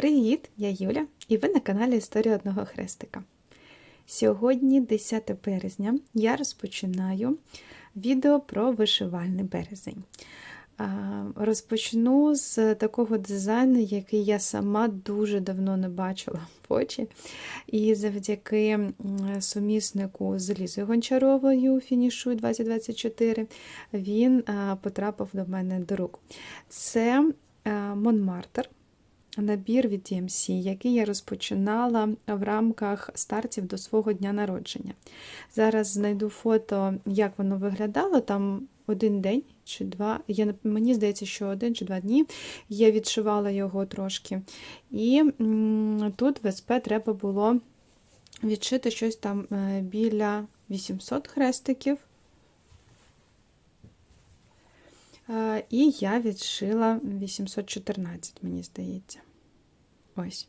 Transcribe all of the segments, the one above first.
Привіт! Я Юля, і ви на каналі Історія одного хрестика. Сьогодні, 10 березня, я розпочинаю відео про вишивальний березень. Розпочну з такого дизайну, який я сама дуже давно не бачила в очі. І завдяки суміснику з Лізою Гончаровою фінішуй 2024 він потрапив до мене до рук. Це а, Монмартр. Набір від DMC, який я розпочинала в рамках стартів до свого дня народження. Зараз знайду фото, як воно виглядало. Там один день чи два. Я, мені здається, що один чи два дні. Я відшивала його трошки. І тут в СП треба було відшити щось там е, біля 800 хрестиків. Е, І я відшила 814, мені здається. Ось.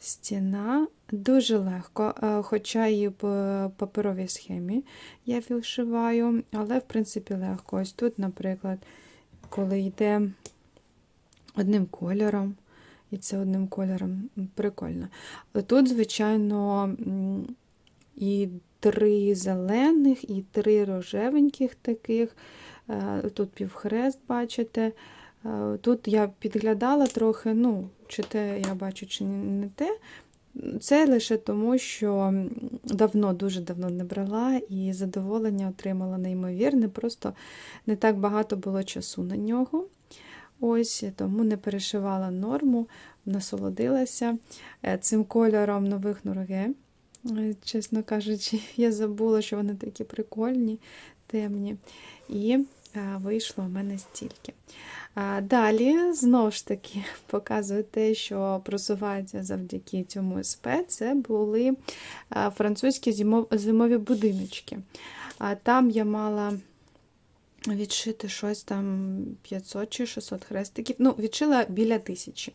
Стіна дуже легко, е, хоча і в паперовій схемі я вишиваю, але, в принципі, легко. Ось тут, наприклад, коли йде одним кольором, і це одним кольором прикольно. Тут, звичайно, і три зелених, і три рожевеньких таких. Е, Тут півхрест, бачите. Е, Тут я підглядала трохи, ну, чи те я бачу, чи не те. Це лише тому, що давно, дуже давно не брала і задоволення отримала неймовірне, просто не так багато було часу на нього. Ось, тому не перешивала норму, насолодилася Е, цим кольором нових нурге. Е, Чесно кажучи, я забула, що вони такі прикольні, темні. І вийшло в мене стільки. Далі, знову ж таки, показую те, що просувається завдяки цьому СП. Це були французькі зимові будиночки. Там я мала відшити щось там 500 чи 600 хрестиків. Ну, відшила біля тисячі.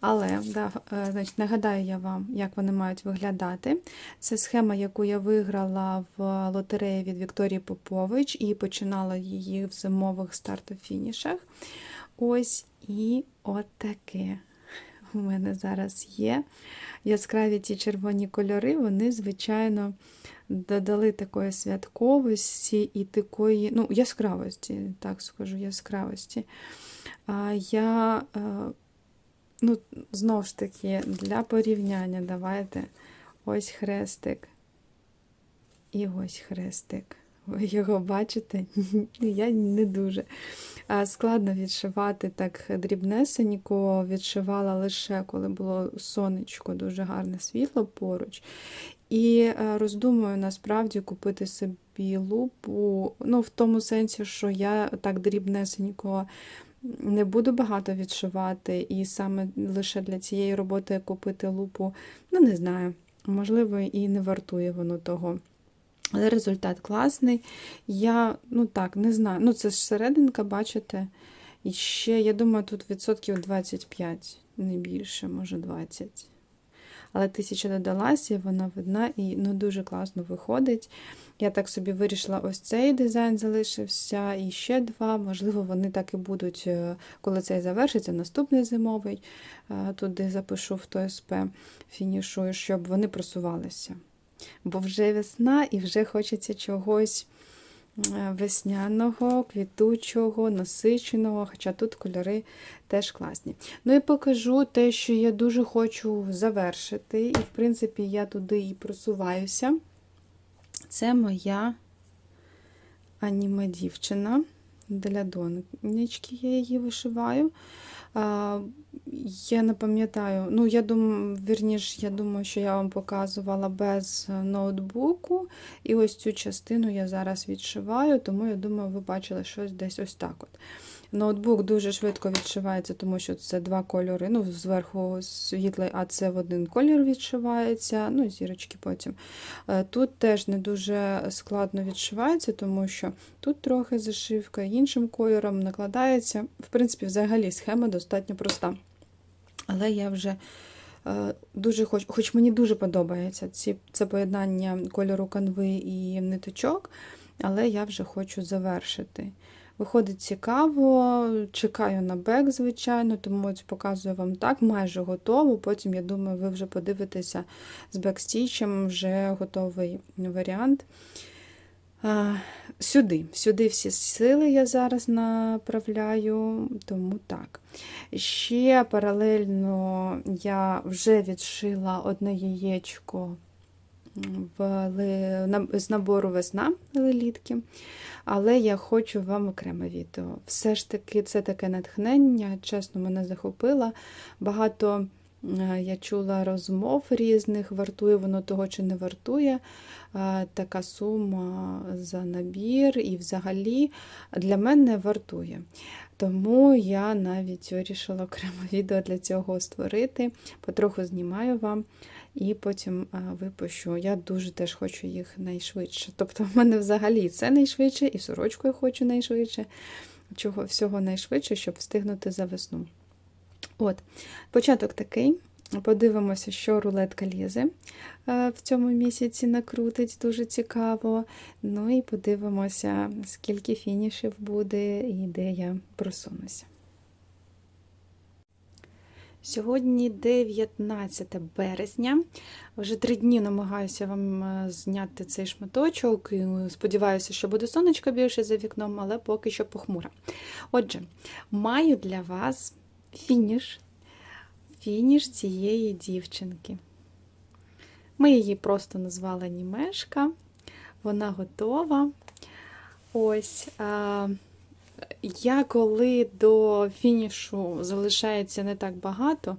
Але да, е, значить, нагадаю я вам, як вони мають виглядати. Це схема, яку я виграла в лотереї від Вікторії Попович і починала її в зимових старт-фінішах. Ось і от таке у мене зараз є. Яскраві ті червоні кольори, вони, звичайно, додали такої святковості і такої, ну, яскравості, так скажу, яскравості. А я, е, ну, знову ж таки, для порівняння давайте ось хрестик і ось хрестик. Ви його бачите? Я не дуже. Складно відшивати так дрібнесенько, відшивала лише коли було сонечко, дуже гарне світло поруч. І е, роздумую насправді купити собі лупу, ну, в тому сенсі, що я так дрібнесенько не буду багато відшивати, і саме лише для цієї роботи купити лупу, ну, не знаю, можливо, і не вартує воно того. Але результат класний. Я, ну так, не знаю. Ну, це ж серединка, бачите. І ще, я думаю, тут відсотків 25, не більше, може 20. Але тисяча додалася, і вона видна і ну, дуже класно виходить. Я так собі вирішила, ось цей дизайн залишився, і ще два. Можливо, вони так і будуть, е, коли цей завершиться, наступний зимовий. е, Туди запишу в ТСП, фінішую, щоб вони просувалися. Бо вже весна і вже хочеться чогось весняного, квітучого, насиченого, хоча тут кольори теж класні. Ну і покажу те, що я дуже хочу завершити, і, в принципі, я туди і просуваюся. Це моя аніме дівчина. Для донечки я її вишиваю. А, Я не пам'ятаю, ну, я думаю, вірніш, я думаю, що я вам показувала без ноутбуку. І ось цю частину я зараз відшиваю, тому я думаю, ви бачили щось десь ось так. от. Ноутбук дуже швидко відшивається, тому що це два кольори. Ну, зверху світлий, а це в один колір відшивається, ну зірочки потім. Е, Тут теж не дуже складно відшивається, тому що тут трохи зашивка іншим кольором накладається. В принципі, взагалі схема достатньо проста. Але я вже е, дуже хочу, хоч мені дуже подобається ці, це поєднання кольору канви і ниточок, але я вже хочу завершити. Виходить цікаво, чекаю на бек, звичайно, тому ось показую вам так, майже готово. Потім, я думаю, ви вже подивитеся з бекстічем, вже готовий варіант. Сюди, сюди всі сили я зараз направляю, тому так. Ще паралельно я вже відшила одне яєчко в, з набору весна лелітки, але я хочу вам окреме відео. Все ж таки, це таке натхнення, чесно, мене захопило. Багато е, я чула розмов різних, вартує воно того чи не вартує. Е, Така сума за набір і взагалі для мене вартує. Тому я навіть вирішила окреме відео для цього створити. Потроху знімаю вам і потім випущу. Я дуже теж хочу їх найшвидше. Тобто, в мене взагалі це найшвидше, і сорочку я хочу найшвидше. Чого всього найшвидше, щоб встигнути за весну. От, початок такий. Подивимося, що рулетка лізе е, в цьому місяці накрутить, дуже цікаво. Ну і подивимося, скільки фінішів буде і де я просунуся. Сьогодні 19 березня. Вже три дні намагаюся вам е, зняти цей шматочок. і Сподіваюся, що буде сонечко більше за вікном, але поки що похмуро. Отже, маю для вас фініш. Фініш цієї дівчинки. Ми її просто назвали Німешка. Вона готова. Ось. А, я коли до фінішу залишається не так багато,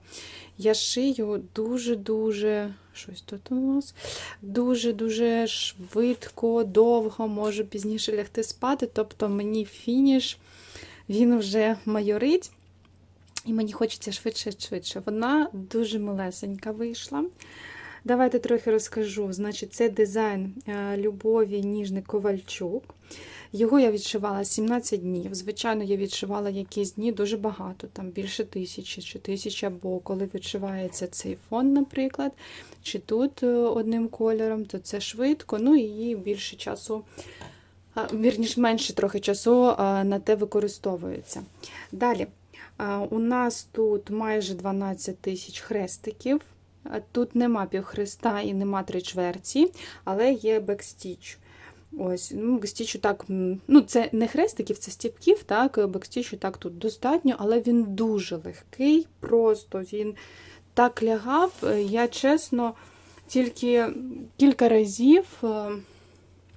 я шию дуже-дуже. Щось тут у нас дуже-дуже швидко, довго, можу пізніше лягти спати. Тобто мені фініш, він вже майорить. І мені хочеться швидше-швидше. Вона дуже милесенька вийшла. Давайте трохи розкажу. Значить, це дизайн е, Любові Ніжний Ковальчук. Його я відшивала 17 днів. Звичайно, я відшивала якісь дні дуже багато, там більше тисячі чи тисяча, бо коли відшивається цей фон, наприклад, чи тут е, одним кольором, то це швидко, ну і більше часу, вірніш, менше трохи часу на те використовується. Далі. У нас тут майже 12 тисяч хрестиків. Тут нема півхреста і нема три чверті, але є бекстіч. Ось, ну, бекстічу так, ну це не хрестиків, це стіпків, так, бекстічу так тут достатньо, але він дуже легкий, просто він так лягав. Е, Я чесно тільки кілька разів е,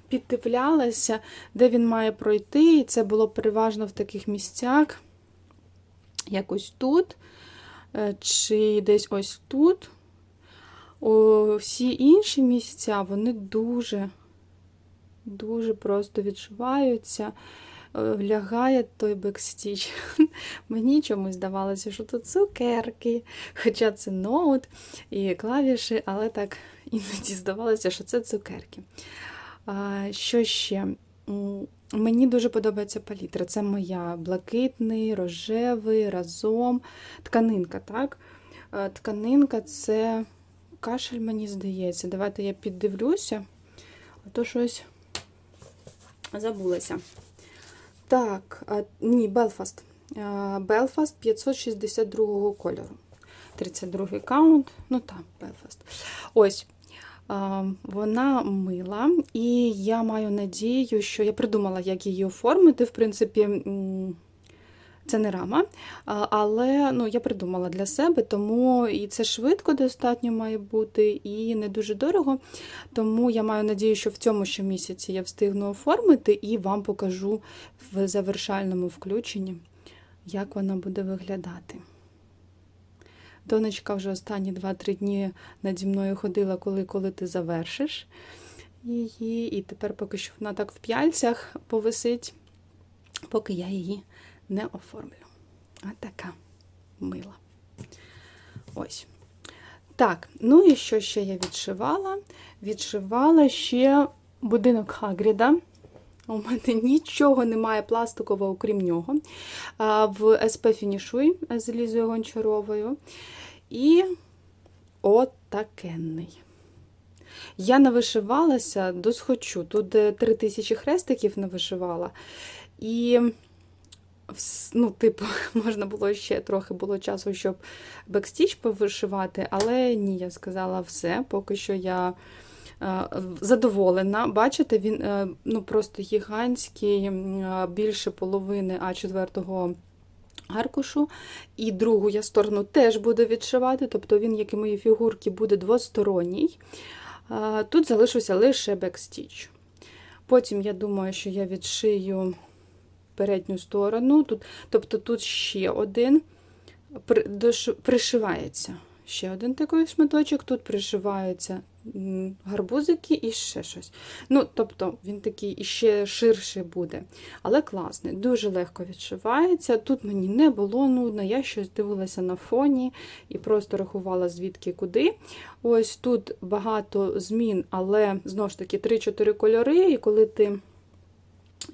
піддивлялася, де він має пройти, і це було переважно в таких місцях якось тут, е, чи десь ось тут. О, всі інші місця, вони дуже, дуже просто відчуваються. Е, Лягає той бекстіч. Мені чомусь здавалося, що тут цукерки, хоча це ноут і клавіші, але так іноді здавалося, що це цукерки. А, Що ще? Мені дуже подобається палітра. Це моя блакитний, рожевий, разом. Тканинка, так? Е, Тканинка це кашель, мені здається. Давайте я піддивлюся, а то щось забулася. Так, а, ні, Белфаст. Белфаст 562 кольору. 32 каунт. Ну так, Белфаст. Ось. Вона мила, і я маю надію, що я придумала, як її оформити. В принципі, це не рама, але ну, я придумала для себе, тому і це швидко достатньо має бути, і не дуже дорого. Тому я маю надію, що в цьому ще місяці я встигну оформити і вам покажу в завершальному включенні, як вона буде виглядати. Донечка вже останні 2-3 дні наді мною ходила, коли, коли ти завершиш її. І тепер поки що вона так в п'яльцях повисить, поки я її не оформлю. А така мила. Ось. Так, ну і що ще я відшивала? Відшивала ще будинок Хагріда. У мене нічого немає пластикового, окрім нього. В СП Фінішуй з Лізою Гончаровою. І отакенний. Я навишивалася досхочу. Тут 3000 хрестиків навишивала. І ну, типу, можна було ще трохи було часу, щоб бекстіч повишивати, але ні, я сказала все. Поки що я е, задоволена. Бачите, він е, ну, просто гігантський, е, більше половини А4 аркушу. І другу я сторону теж буду відшивати, тобто він, як і мої фігурки, буде двосторонній. Тут залишився лише бекстіч. Потім я думаю, що я відшию передню сторону. Тут, тобто тут ще один пришивається. Ще один такий шматочок, тут пришиваються гарбузики і ще щось. Ну, тобто він такий іще ширший буде. Але класний, дуже легко відшивається. Тут мені не було нудно, я щось дивилася на фоні і просто рахувала звідки куди. Ось тут багато змін, але знову ж таки 3-4 кольори, і коли ти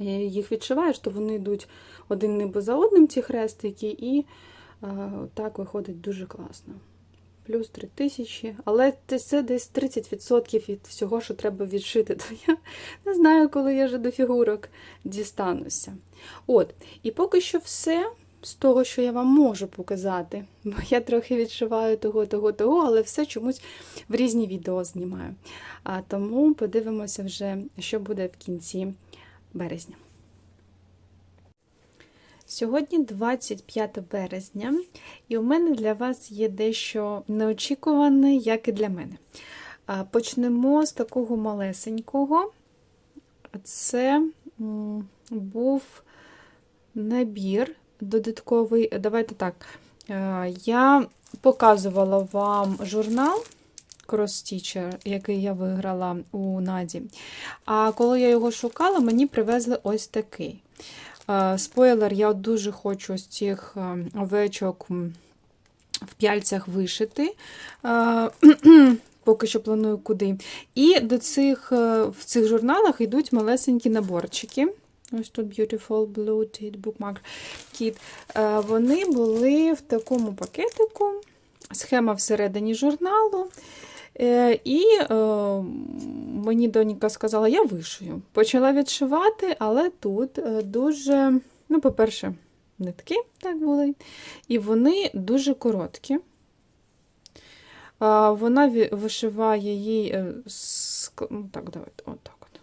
е, їх відшиваєш, то вони йдуть один ниби за одним, ці хрестики, і е, так виходить дуже класно. Плюс 3 тисячі, але це- десь 30% від всього, що треба відшити. То я не знаю, коли я вже до фігурок дістануся. От, і поки що все з того, що я вам можу показати. Бо я трохи відшиваю того, того, того, але все чомусь в різні відео знімаю. А тому подивимося вже, що буде в кінці березня. Сьогодні 25 березня, і у мене для вас є дещо неочікуване, як і для мене. Почнемо з такого малесенького. Це був набір додатковий. Давайте так. Я показувала вам журнал Cross Stitcher, який я виграла у Наді. А коли я його шукала, мені привезли ось такий. Спойлер, я дуже хочу з цих овечок в п'яльцях вишити. Поки що планую куди. І до цих, е, в цих журналах йдуть малесенькі наборчики. Ось тут Beautiful Blue Bookmark Kit. Вони були в такому пакетику. Схема всередині журналу. Е, І е, мені донька сказала, я вишию. Почала відшивати, але тут е, дуже, ну, по-перше, нитки так були, і вони дуже короткі. Вона вишиває е, ск- ну, Так, давайте, отак от.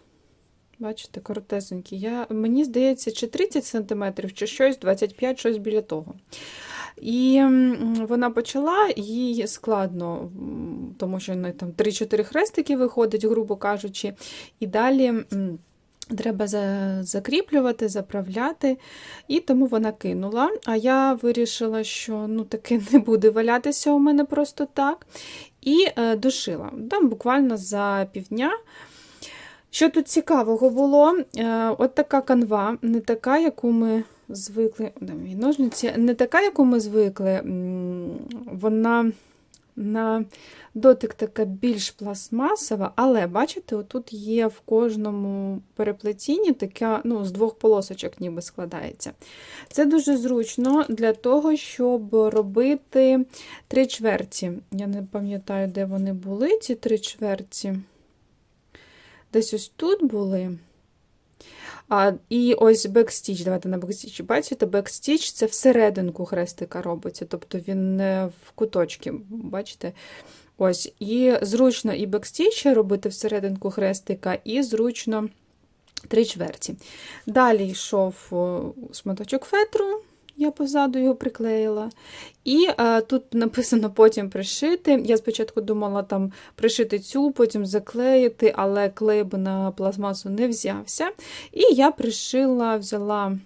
Бачите, коротесенькі. Я, мені здається, чи 30 см, чи щось, 25 щось біля того. І вона почала, їй складно, тому що неї там 3-4 хрестики виходить, грубо кажучи. І далі треба закріплювати, заправляти. І тому вона кинула. А я вирішила, що ну, таке не буде валятися у мене просто так. І е, дошила. Там буквально за півдня. Що тут цікавого було? Е, от така канва, не така, яку ми звикли. Ножниці, не така, яку ми звикли. Вона на дотик така більш пластмасова, але бачите, отут є в кожному переплетінні така, ну, з двох полосочок ніби складається. Це дуже зручно для того, щоб робити три чверті. Я не пам'ятаю, де вони були, ці три чверті. Десь ось тут були. А, І ось бекстіч, давайте на бекстіч. Бачите, бекстіч це всерединку хрестика робиться, тобто він не в куточки, бачите? Ось, І зручно і бекстіч робити всерединку хрестика, і зручно три чверті. Далі йшов шматочок фетру, я позаду його приклеїла. І е, тут написано потім пришити. Я спочатку думала там пришити цю, потім заклеїти, але клей би на пластмасу не взявся. І я пришила, взяла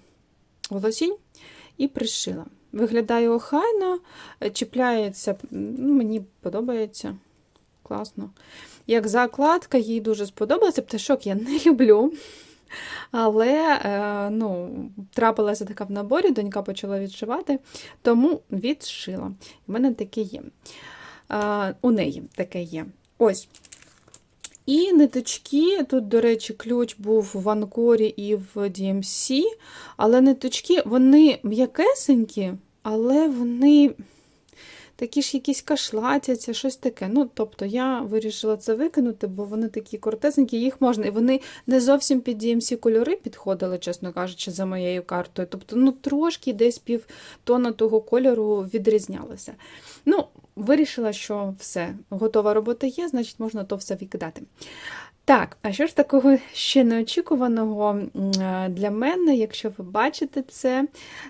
волосінь і пришила. Виглядає охайно, е, чіпляється, ну, мені подобається. Класно. Як закладка, їй дуже сподобалося. Пташок я не люблю. Але е, ну, трапилася така в наборі, донька почала відшивати, тому відшила. У мене таке є. Е, у неї таке є. Ось. І ниточки, тут, до речі, ключ був в Анкорі і в DMC, але ниточки, вони м'якесенькі, але вони такі ж якісь кашлатяться, щось таке. Ну, тобто я вирішила це викинути, бо вони такі коротесенькі, їх можна. І вони не зовсім під DMC кольори підходили, чесно кажучи, за моєю картою. Тобто, ну, трошки десь півтона того кольору відрізнялося. Ну, вирішила, що все, готова робота є, значить можна то все викидати. Так, а що ж такого ще неочікуваного е, для мене, якщо ви бачите це,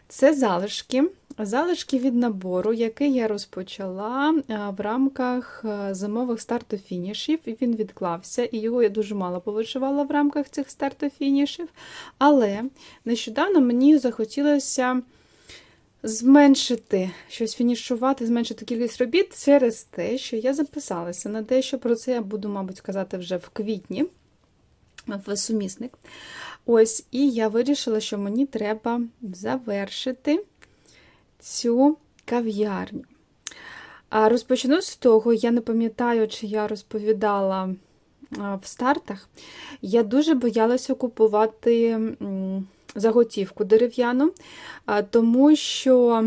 це залишки. Залишки від набору, який я розпочала е, в рамках е, зимових старту-фінішів, він відклався, і його я дуже мало повишивала в рамках цих старту-фінішів. Але нещодавно мені захотілося зменшити щось фінішувати, зменшити кількість робіт через те, що я записалася на дещо про це я буду, мабуть, сказати вже в квітні в сумісник. Ось, і я вирішила, що мені треба завершити цю кав'ярню. Розпочну з того, я не пам'ятаю, чи я розповідала в стартах. Я дуже боялася купувати заготівку дерев'яну, тому що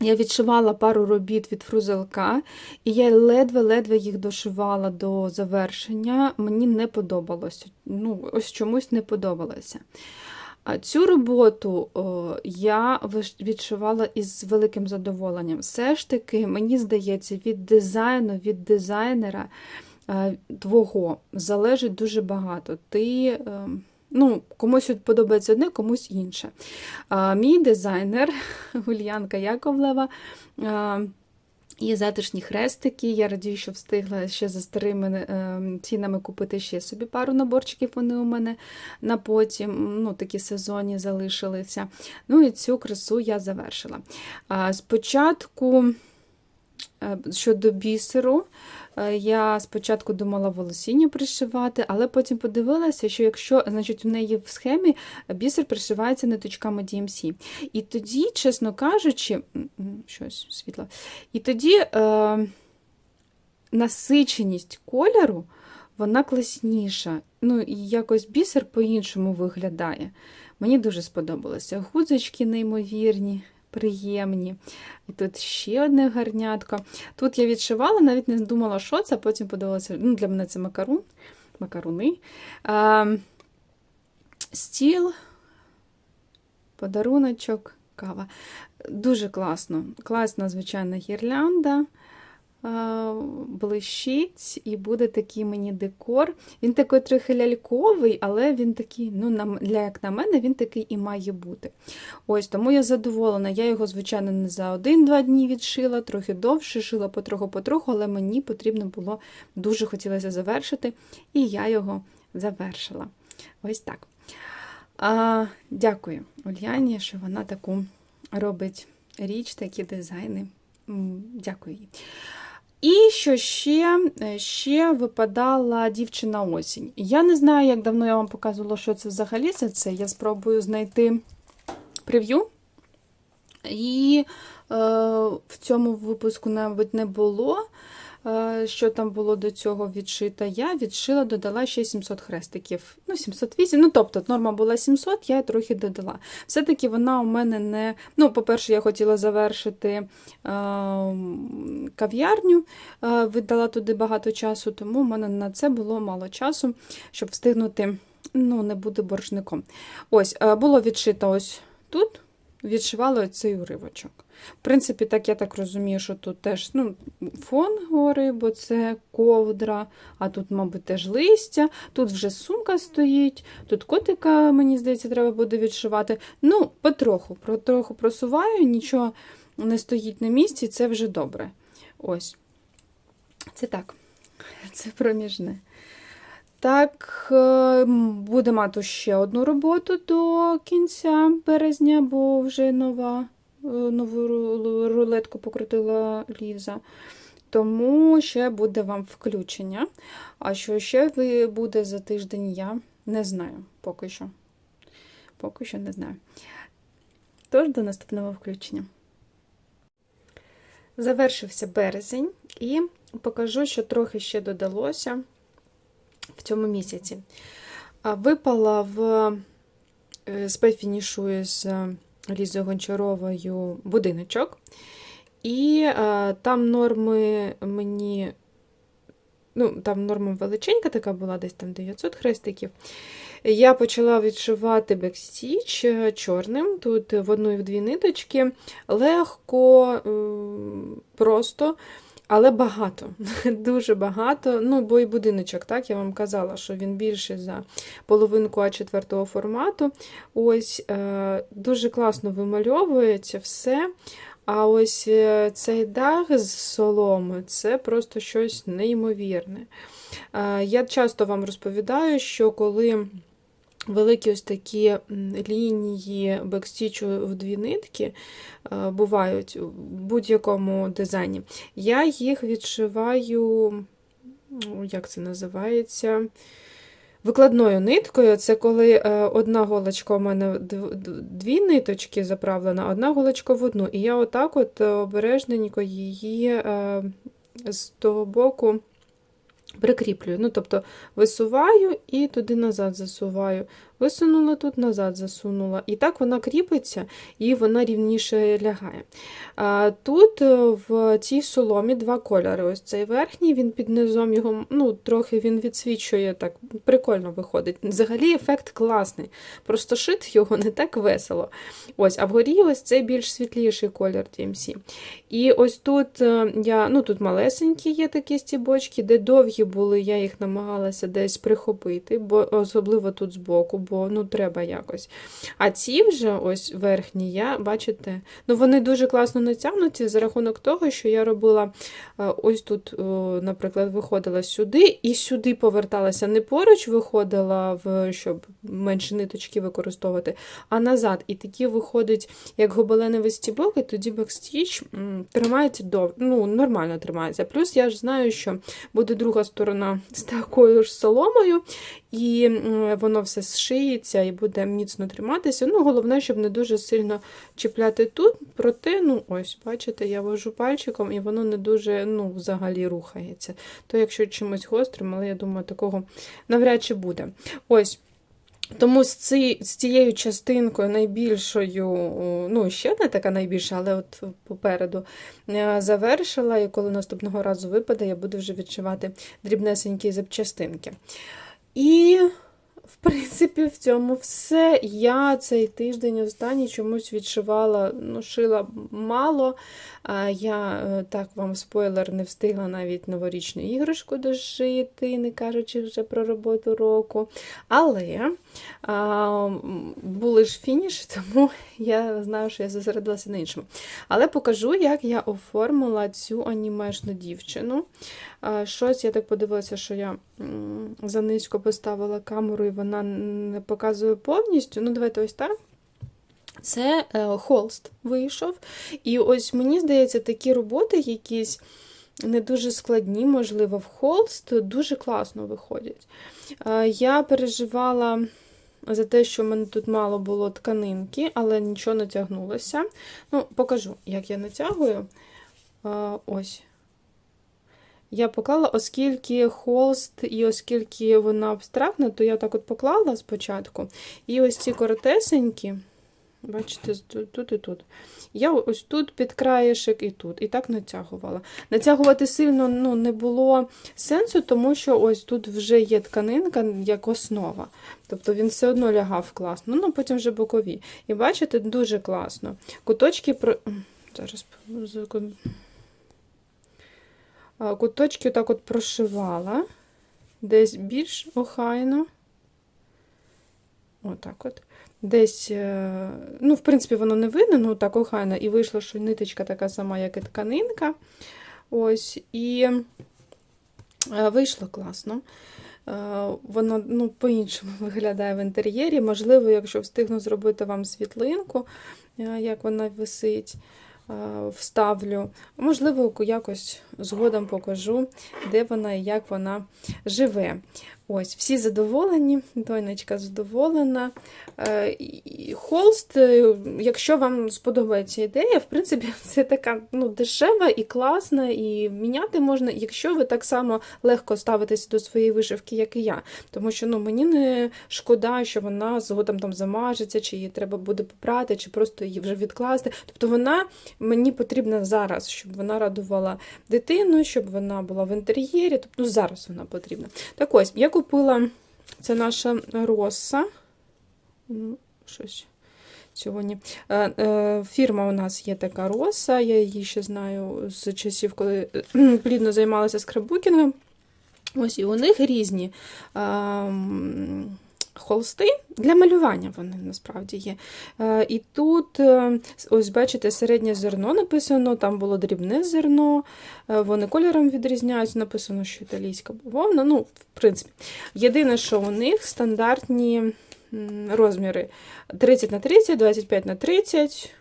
я відшивала пару робіт від фрузелка, і я ледве-ледве їх дошивала до завершення. Мені не подобалося. Ну, ось чомусь не подобалося. А Цю роботу я відшивала із великим задоволенням. Все ж таки, мені здається, від дизайну, від дизайнера е, твого залежить дуже багато. Ти, е, ну, комусь подобається одне, комусь інше. Мій дизайнер Ульянка Яковлева. Є затишні хрестики. Я радію, що встигла ще за старими е, цінами купити ще собі пару наборчиків. Вони у мене на потім, ну, такі сезонні залишилися. Ну і цю красу я завершила. Спочатку. е, Щодо бісеру, я спочатку думала волосіння пришивати, але потім подивилася, що якщо значить, у неї в схемі бісер пришивається ниточками DMC. І тоді, чесно кажучи, щось світло. І тоді е, насиченість кольору вона класніша. Ну, і якось бісер по-іншому виглядає. Мені дуже сподобалося. Гудзочки неймовірні, приємні. І тут ще одне гарнятко. Тут я відшивала, навіть не думала, що це, а потім подивилася, ну, для мене це макарун, макаруни. А, стіл, подаруночок, кава. Дуже класно. Класна, звичайна гірлянда. А, Блищить, і буде такий мені декор. Він такий трохи ляльковий, але він такий, ну, для як на мене, він такий і має бути. Ось тому я задоволена. Я його, звичайно, не за один-два дні відшила, трохи довше, шила потроху-потроху, але мені потрібно було дуже хотілося завершити, і я його завершила. Ось так. А, Дякую Ульяні, що вона таку робить річ, такі дизайни. Дякую їй. І що ще? Е, Ще випадала дівчина осінь. Я не знаю, як давно я вам показувала, що це взагалі за це. Я спробую знайти прев'ю. І е, в цьому випуску, навіть, не було. Е, Що там було до цього відшита? Я відшила, додала ще 700 хрестиків. Ну, 708, ну тобто норма була 700, я трохи додала. Все-таки вона у мене не. Ну, по-перше, я хотіла завершити е, кав'ярню, е, віддала туди багато часу, тому в мене на це було мало часу, щоб встигнути, ну, не бути боржником. Ось, е, було відшито ось тут, відшивала цей уривочок. В принципі, так я так розумію, що тут теж ну, фон гори, бо це ковдра, а тут, мабуть, теж листя, тут вже сумка стоїть, тут котика, мені здається, треба буде відшивати. Ну, потроху, потроху просуваю, нічого не стоїть на місці, це вже добре. Ось. Це так. Це проміжне. Так, е, буде мати ще одну роботу до кінця березня, бо вже нова, е, нову рулетку покрутила Ліза. Тому ще буде вам включення. А що ще буде за тиждень, я не знаю поки що. Поки що не знаю. Тож до наступного включення. Завершився березень і покажу, що трохи ще додалося в цьому місяці. Випала в е, спецфінішую з Лізою Гончаровою будиночок. І е, там норми мені. Ну, там норма величенька така була, десь там 900 хрестиків. Я почала відшивати бекстіч е, чорним, тут в одну і в дві ниточки. Легко, просто, але багато. Дуже багато. Ну, бо і будиночок, так, я вам казала, що він більший за половинку А4 формату. Ось е, дуже класно вимальовується все. А ось е, цей дах з соломи це просто щось неймовірне. Е, Я часто вам розповідаю, що коли великі ось такі лінії бекстічу в дві нитки е, бувають в будь-якому дизайні, я їх відшиваю, ну, як це називається? Викладною ниткою це коли е, одна голочка у мене дві ниточки заправлена, одна голочка в одну. І я отак от е, обережненько її з того боку прикріплюю. Ну, тобто висуваю і туди назад засуваю. Висунула тут, назад засунула. І так вона кріпиться і вона рівніше лягає. А, Тут е, в цій соломі два кольори. Ось цей верхній, він під низом його ну, трохи він відсвічує, так прикольно виходить. Взагалі ефект класний. Просто шити його не так весело. Ось, А вгорі ось цей більш світліший колір DMC. І ось тут е, я, ну тут малесенькі є такі стібочки, де довгі були, я їх намагалася десь прихопити, бо особливо тут збоку, бо ну треба якось. А ці вже ось верхні, я, бачите, ну вони дуже класно натягнуті за рахунок того, що я робила е, ось тут, наприклад, виходила сюди і сюди поверталася. Не поруч виходила, в, щоб менше ниточки використовувати, а назад. І такі виходить, як гобеленовий стібок, тоді бекстіч тримається дов... ну, нормально тримається. Плюс я ж знаю, що буде друга сторона з такою ж соломою, і воно все зшиється і буде міцно триматися. Ну, головне, щоб не дуже сильно чіпляти тут, проте, ну, ось, бачите, я вожу пальчиком, і воно не дуже ну, взагалі рухається. То якщо чимось гострим, але я думаю, такого навряд чи буде. Ось. Тому з, ці, з цією частинкою найбільшою, ну, ще одна така найбільша, але от попереду е, завершила, і коли наступного разу випаде, я буду вже відчувати дрібнесенькі запчастинки. І, в принципі, в цьому все. Я цей тиждень останній чомусь відшивала, ну, шила мало. А Я, е, так вам спойлер, не встигла навіть новорічну іграшку дошити, не кажучи вже про роботу року. Але були ж фініші, тому я знаю, що я зосередилася на іншому. Але покажу, як я оформила цю анімешну дівчину. Щось я так подивилася, що я занизько поставила камеру, і вона не показує повністю. Ну, давайте ось так. Це е, холст вийшов. І ось мені здається, такі роботи якісь не дуже складні, можливо, в холст дуже класно виходять. Я переживала за те, що в мене тут мало було тканинки, але нічого не тягнулося. Ну, покажу, як я натягую. Е, ось. Я поклала, оскільки холст і оскільки вона абстрактна, то я так от поклала спочатку. І ось ці коротесенькі. Бачите, тут, і тут. Я ось тут під краєшек і тут. І так натягувала. Натягувати сильно ну, не було сенсу, тому що ось тут вже є тканинка як основа. Тобто він все одно лягав класно. Ну, потім вже бокові. І бачите, дуже класно. Куточки про. Зараз Куточки так от прошивала. Десь більш охайно. Отак от. Десь, е, ну, в принципі, воно не видно, ну так охайно. І вийшло, що ниточка така сама, як і тканинка. Ось, і е, вийшло класно. Е, Воно ну, по-іншому виглядає в інтер'єрі. Можливо, якщо встигну зробити вам світлинку, як вона висить, вставлю. Можливо, якось згодом покажу, де вона і як вона живе. Ось, всі задоволені, донечка задоволена. Е, Холст, е, якщо вам сподобається ідея, в принципі, це така ну, дешева і класна, і міняти можна, якщо ви так само легко ставитеся до своєї вишивки, як і я. Тому що ну, мені не шкода, що вона згодом там замажеться, чи її треба буде попрати, чи просто її вже відкласти. Тобто вона мені потрібна зараз, щоб вона радувала дитину, щоб вона була в інтер'єрі. Тобто ну, зараз вона потрібна. Так ось, я купила це наша роса. Ну, щось сьогодні. Е, е, Фірма у нас є така роса, я її ще знаю з часів, коли е, плідно займалася скраббукінгом. Ось і у них різні холсти для малювання вони насправді є. Е, І тут, е, ось бачите, середнє зерно написано, там було дрібне зерно, е, вони кольором відрізняються, написано, що італійська бавовна. Ну, в принципі, єдине, що у них стандартні розміри 30 на 30, 25 на 30.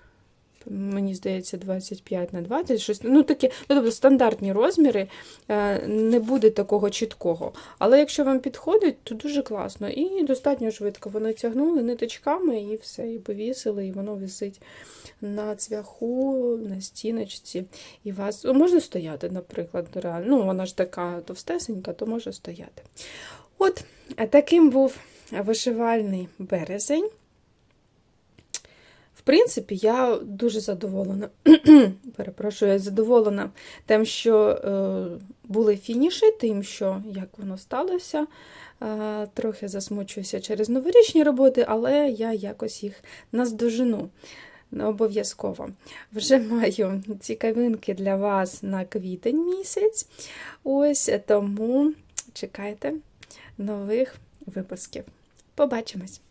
Мені здається, 25 на 20, щось. Ну, такі, ну, тобто стандартні розміри, е, не буде такого чіткого. Але якщо вам підходить, то дуже класно. І достатньо швидко. Вони тягнули ниточками і все, і повісили, і воно висить на цвяху, на стіночці. І вас ну, можна стояти, наприклад, реально. Ну, вона ж така товстесенька, то може стояти. От, таким був вишивальний березень. Принципі, я дуже задоволена. Перепрошую, я задоволена тим, що е, були фініші, тим, що як воно сталося. Е, трохи засмучуюся через новорічні роботи, але я якось їх наздожену. Не обов'язково. Вже маю цікавинки для вас на квітень місяць. Ось тому чекайте нових випусків. Побачимось!